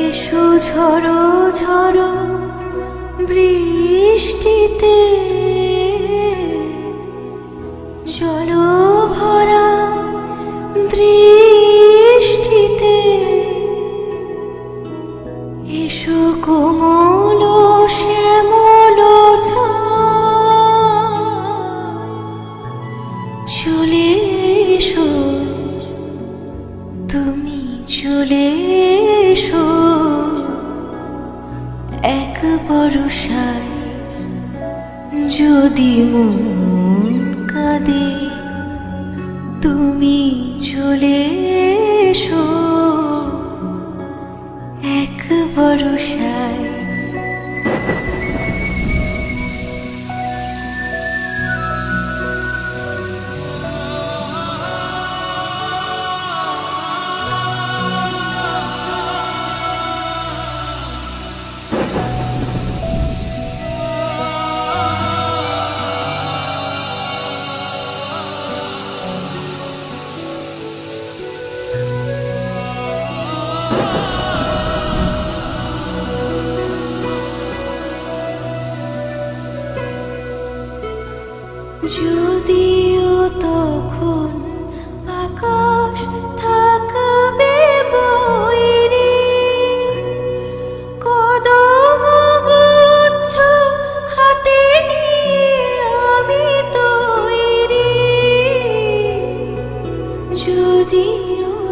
এসো ঝড়ো ঝড়ো বৃষ্টিতে। জল ভরা দৃষ্টিতে। এসো কোমল শ্যামল চলে এসো তুমি চলে এক যদি মন কাঁদে তুমি চলে এসো। এক বরসায় যদিও তখন আকাশ থাকবে বৈরি কদম গুচ্ছ হাতে নিয়ে যদিও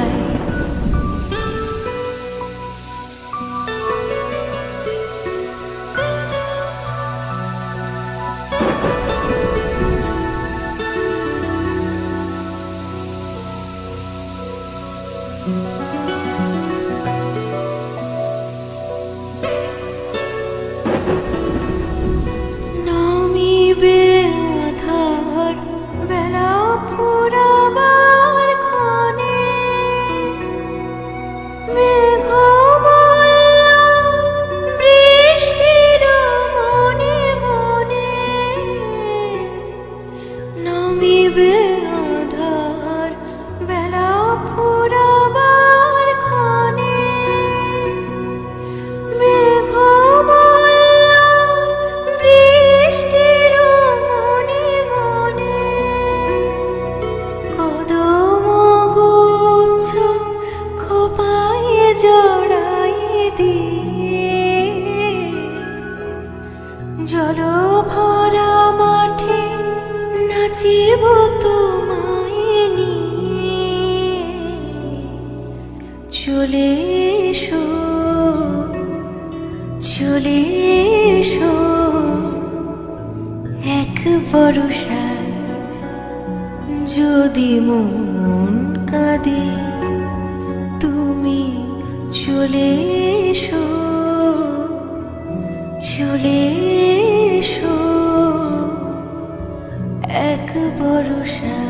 Música এক বরষায় যদি মন কাঁদে তুমি চলে এসো চলে এসো। এক ভরসা